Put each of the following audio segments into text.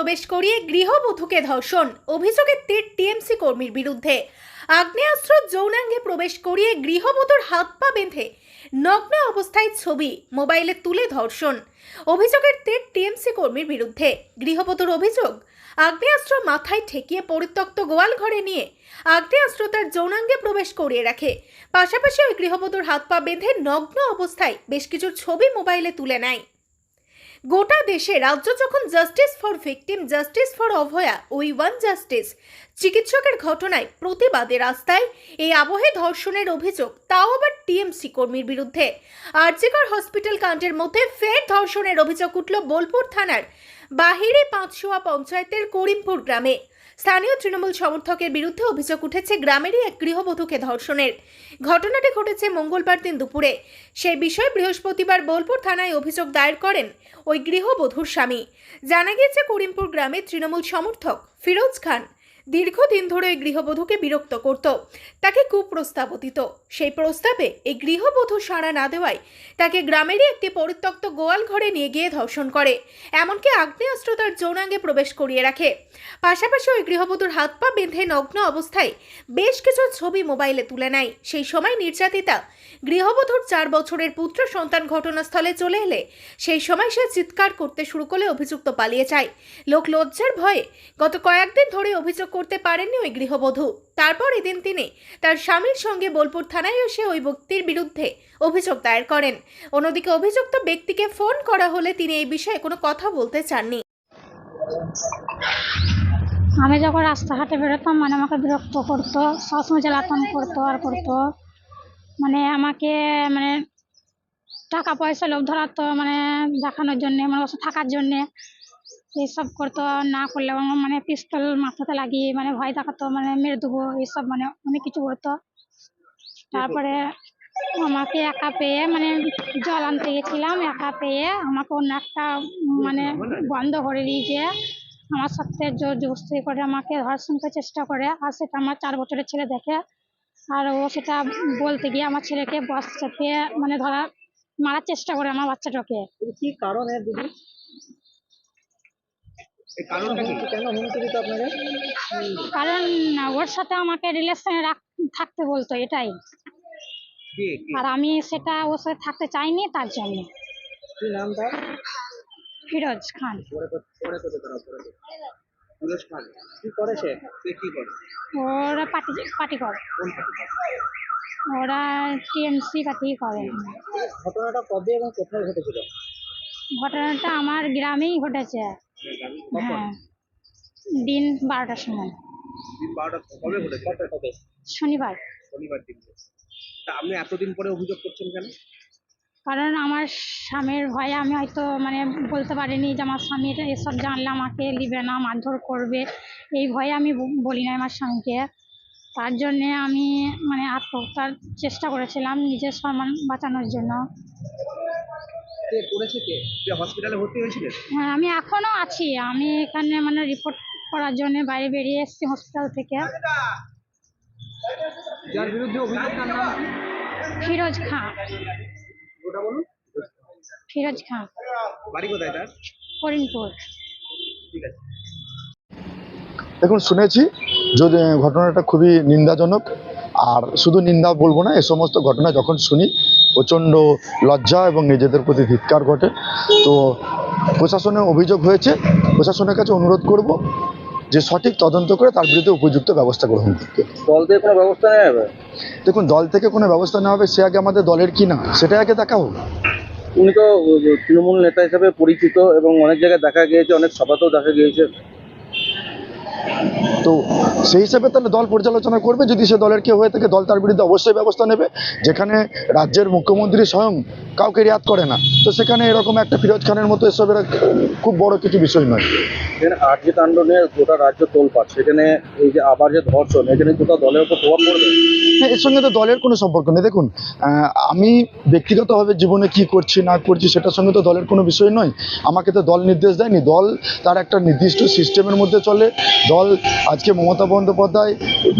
প্রবেশ করিয়ে গৃহবধূকে ধর্ষণ অভিযোগের তীর টিএমসি কর্মীর বিরুদ্ধে। আগ্নেয়াস্ত্র যৌনাঙ্গে প্রবেশ করিয়ে গৃহবধূর হাত পা বেঁধে নগ্ন অবস্থায় ছবি মোবাইলে তুলে ধর্ষণ, অভিযোগের তীর টিএমসি কর্মীর বিরুদ্ধে। গৃহবধূর অভিযোগ, আগ্নেয়াস্ত্র মাথায় ঠেকিয়ে পরিত্যক্ত গোয়াল ঘরে নিয়ে আগ্নেয়াস্ত্র তার যৌনাঙ্গে প্রবেশ করিয়ে রাখে। পাশাপাশি ওই গৃহবধূর হাত পা বেঁধে নগ্ন অবস্থায় বেশ কিছু ছবি মোবাইলে তুলে নেয়। গোটা দেশে রাজ্য যখন justice for victim justice for Abhaya ওই ওয়ান জাস্টিস চিকিৎসকের ঘটনায় প্রতিবাদে রাস্তায় এই আবহে ধর্ষণের অভিযোগ, তাও আবার টিএমসি কর্মীর বিরুদ্ধে। আরজিকর হসপিটাল কাণ্ডের মধ্যে ফের ধর্ষণের অভিযোগ উঠল বোলপুর থানার বাহিরে পাঁচশোয়া পঞ্চায়েতের করিমপুর গ্রামে। স্থানীয় তৃণমূল সমর্থকের বিরুদ্ধে অভিযোগ উঠেছে গ্রামেরই এক গৃহবধূকে ধর্ষণের। ঘটনাটি ঘটেছে মঙ্গলবার দিন দুপুরে। সেই বিষয়ে বৃহস্পতিবার বোলপুর থানায় অভিযোগ দায়ের করেন ওই গৃহবধূর স্বামী। জানা গিয়েছে করিমপুর গ্রামের তৃণমূল সমর্থক ফিরোজ খান দীর্ঘদিন ধরে ওই গৃহবধূকে বিরক্ত করত। তাকে কুপ্রস্তাবও দিত সেই প্রস্তাবে এই গৃহবধূ সাড়া না দেওয়ায় তাকে গ্রামেরই একটি পরিত্যক্ত গোয়াল ঘরে নিয়ে গিয়ে ধর্ষণ করে। এমনকি আগ্নেয়াস্ত্র তার যৌনাঙ্গে প্রবেশ করিয়ে রাখে। পাশাপাশি ওই গৃহবধূর হাত পা বেঁধে নগ্ন অবস্থায় বেশ কিছু ছবি মোবাইলে তুলে নেয়। সেই সময় নির্যাতিতা গৃহবধূর চার বছরের পুত্র সন্তান ঘটনাস্থলে চলে এলে সেই সময় সে চিৎকার করতে শুরু করলে অভিযুক্ত পালিয়ে যায়। লোক লজ্জার ভয়ে গত কয়েকদিন ধরে অভিযোগ করতে পারেননি ওই গৃহবধূ। তারপর এদিন তিনি তার স্বামীর সঙ্গে বোলপুর থানায় এসে ওই ব্যক্তির বিরুদ্ধে অভিযোগ দায়ের করেন। অন্যদিকে অভিযুক্ত ব্যক্তিকে ফোন করা হলে তিনি এই বিষয়ে কোনো কথা বলতে চাননি। আমি যখন রাস্তাঘাটে বেরোতাম মানে আমাকে বিরক্ত করতো, সবসময় জ্বালাতন করতো আর করতো। মানে আমাকে মানে টাকা পয়সা লোভ ধরাতো মানে দেখানোর জন্যে মানে থাকার জন্যে। এইসব করতো, না করলে মানে পিস্তল মাথাতে লাগিয়ে মানে ভয় দেখাতো মানে মেরে দেবো, এইসব মানে অনেক কিছু করতো। তারপরে আমাকে একা পেয়ে মানে জল আনতে গেছিলাম, একা পেয়ে আমাকে অন্য একটা মানে বন্ধ করে দিয়েছে আমার সাথে জোর জবস্তি করে আমাকে ধর্ষণ করার চেষ্টা করে, আর সেটা আমার চার বছরের ছেলে দেখে। আর ও সেটা বলতে গিয়ে আমার ছেলেকে বস চাপিয়ে মানে ধরা, মারার চেষ্টা করে আমার বাচ্চাটাকে। কি কারণে দিদি এই কারণটা কি কেন হুমকি দিত আপনাকে কারণ ওর সাথে আমাকে রিলেশনে থাকতে বলতো এটাই। কি কি? আর আমি সেটা ওর সাথে থাকতে চাইনি তার জন্য। ফিরোজ খান। ওরা পার্টি পার্টি করে। পার্টি করে? ওরা টিএমসি পার্টি করে। ঘটনাটা কবে এবং কোথায় ঘটেছিল? ঘটনাটা আমার গ্রামেই ঘটেছে। হ্যাঁ দিন বারোটার সময়। শনিবার। শনিবার দিন। তা আপনি এতদিন পরে অভিযোগ করছেন কেন? কারণ আমার স্বামীর ভয়ে আমি হয়তো মানে বলতে পারিনি যে আমার স্বামীর এসব জানলে আমাকে নিবে না মারধর করবে। এই ভয়ে আমি ব- বলি না আমার স্বামীকে। তার জন্যে আমি মানে আত্মহত্যার চেষ্টা করেছিলাম নিজের সম্মান বাঁচানোর জন্য। কে করেছে কে? যে হসপিটালে ভর্তি হয়েছিলেন হ্যাঁ আমি এখনও আছি। আমি এখানে মানে রিপোর্ট করার জন্য বাইরে বেরিয়ে এসেছি হসপিটাল থেকে। যার বিরুদ্ধে অভিযোগ তার নাম? ফিরোজ খাঁ। ওটা বলুন। ফিরোজ খাঁ। বাড়ি কোথায় তার? করিমপুর। ঠিক আছে। দেখুন শুনেছি যদি ঘটনাটা খুবই নিন্দাজনক। আর শুধু নিন্দা বলব না এ সমস্ত ঘটনা যখন শুনি প্রচণ্ড লজ্জা এবং নিজেদের প্রতি ধিক্কার ঘটে। তো প্রশাসনের অভিযোগ হয়েছে প্রশাসনের কাছে অনুরোধ করব যে সঠিক তদন্ত করে তার বিরুদ্ধে উপযুক্ত ব্যবস্থা গ্রহণ করতে। দল থেকে কোনো ব্যবস্থা নেওয়া হবে? দেখুন দল থেকে কোনো ব্যবস্থা নেওয়া হবে সে আগে আমাদের দলের কি না সেটা আগে দেখা হোক। উনি তো তৃণমূল নেতা হিসেবে পরিচিত এবং অনেক জায়গায় দেখা গিয়েছে অনেক সভাতেও দেখা গিয়েছে। তো সেই হিসাবে তাহলে দল পর্যালোচনা করবে। যদি সে দলের কেউ হয়ে থাকে দল তার বিরুদ্ধে অবশ্যই ব্যবস্থা নেবে। যেখানে রাজ্যের মুখ্যমন্ত্রী স্বয়ং কাউকে রিয়াদ করে না। তো সেখানে এরকম একটা ফিরোজ খানের মতো এসবের খুব বড় কিছু বিষয় নয়। আর্জি কাণ্ড গোটা রাজ্য তোলপাট সেখানে এই যে আবার যে ধর্ষণ এখানে কোথাও দলের উপর প্রভাব পড়বে? হ্যাঁ এর সঙ্গে তো দলের কোনো সম্পর্ক নেই। দেখুন আমি ব্যক্তিগতভাবে জীবনে কি করছি না করছি সেটার সঙ্গে তো দলের কোনো বিষয় নয়। আমাকে তো দল নির্দেশ দেয়নি। দল তার একটা নির্দিষ্ট সিস্টেমের মধ্যে চলে। দল আজকে মমতা বন্দ্যোপাধ্যায়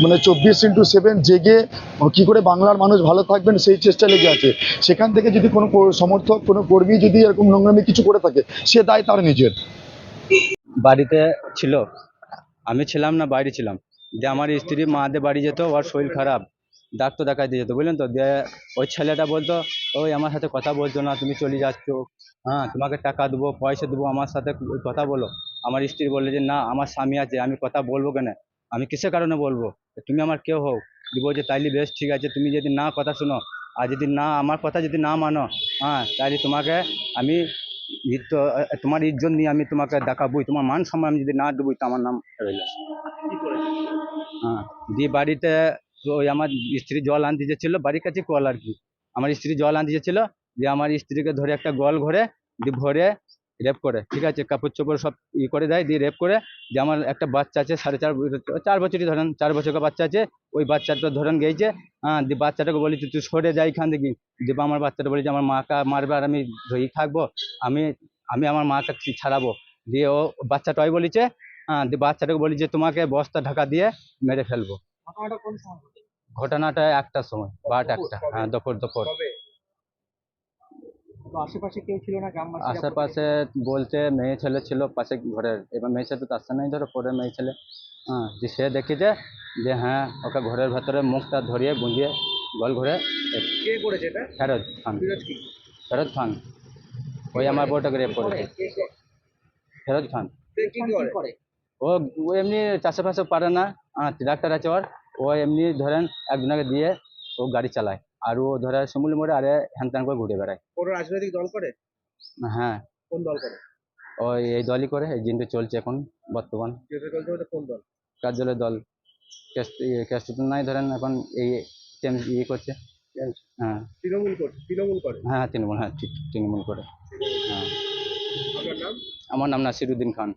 মানে চব্বিশ ইন্টু সেভেন জেগে কী করে বাংলার মানুষ ভালো থাকবেন সেই চেষ্টা লেগে আছে। সেখান থেকে যদি কোনো সমর্থক, কোনো কর্মী যদি এরকম নোংরামি কিছু করে থাকে, সে দায় তার নিজের। বাড়িতে ছিল। আমি ছিলাম না, বাইরে ছিলাম। দিয়ে আমার স্ত্রী মাদের বাড়ি যেত, ওর শরীর খারাপ। ডাক্তার দেখাইতে যেত, বুঝলেন তো? দিয়ে ওই ছেলেটা বলতো, ওই আমার সাথে কথা বলছো না, তুমি চলে যাচ্ছ। হ্যাঁ তোমাকে টাকা দেবো, পয়সা দেবো, আমার সাথে কথা বলো। আমার স্ত্রী বললে যে না আমার স্বামী আছে আমি কথা বলব কেন? আমি কিসের কারণে বলব? তুমি আমার কেউ হোক দিব যে তাইলে বেশ ঠিক আছে তুমি যদি না কথা শোনো আর যদি না আমার কথা যদি না মানো হ্যাঁ তাহলে তোমাকে আমি তোমার ইজ্জত নিয়ে আমি তোমাকে দেখাবই তোমার মান সম্মান আমি যদি না দেবই তো আমার নাম রইল। হ্যাঁ দিয়ে বাড়িতে ওই আমার স্ত্রী জল আনতে যেছিল বাড়ির কাছে কল আর কি। আমার স্ত্রী জল আনতে যেছিল দিয়ে আমার স্ত্রীকে ধরে একটা গল ঘরে দিয়ে ভরে রেপ করে। ঠিক আছে? কাপড় চোপড় সব ই করে দেয় দিয়ে রেপ করে। যে আমার একটা বাচ্চা আছে সাড়ে চার বছর- চার বছরই ধরেন চার বছরের বাচ্চা আছে ওই বাচ্চাটা ধরেন গেছে হ্যাঁ দিয়ে বাচ্চাটাকে বলেছি তুই সরে যাই এখান থেকে। দিয়ে আমার বাচ্চাটা বলেছে আমার মাকে মারবে আর আমি ধরেই থাকব আমি আমি আমার মাকে ছাড়াবো? দিয়ে ও বাচ্চাটাই বলেছে হ্যাঁ দিয়ে বাচ্চাটাকে বলি যে তোমাকে বস্তা ঢাকা দিয়ে মেরে ফেলব। ঘটনাটা একটার সময় বারোটা একটা হ্যাঁ দুপুর দুপুর আশেপাশে কেউ ছিল না গ্রামবাসী আশেপাশে বলতে মেয়ে ছেলে ছিল পাশে ঘরের এবার মেয়ে ছেলে তো আসছে নাই ধরো পরে মেয়ে ছেলে। হ্যাঁ যে সে দেখেছে যে যে হ্যাঁ ওকে ঘরের ভেতরে মুখটা ধরিয়ে গুঁজিয়ে গল ঘরে কে করেছে এটা? ফেরত খান। ফেরত খান। ওই আমার বউটাকে রেপ করেছে। ফেরত খান। করে? ও এমনি চাষে ফাষে পারে না। হ্যাঁ ডাক্তার আছে ওর। ও এমনি ধরেন একজনকে দিয়ে ও গাড়ি চালায়। আর ও ধরে শিমুলি মোড়ে আরে হ্যান ত্যান করে ঘুরে বেড়ায়। কোনো রাজনৈতিক দল করে? হ্যাঁ। কোন দল করে? ওই এই দলই করে এই দিনটা চলছে এখন বর্তমান। কোন দল? কার্যালয় দল। ক্যাশ তো নাই ধরেন এখন এই ইয়ে করছে। হ্যাঁ। তৃণমূল করে তৃণমূল করে? হ্যাঁ তৃণমূল হ্যাঁ তৃণমূল করে। হ্যাঁ আমার নাম নাসিরুদ্দিন খান।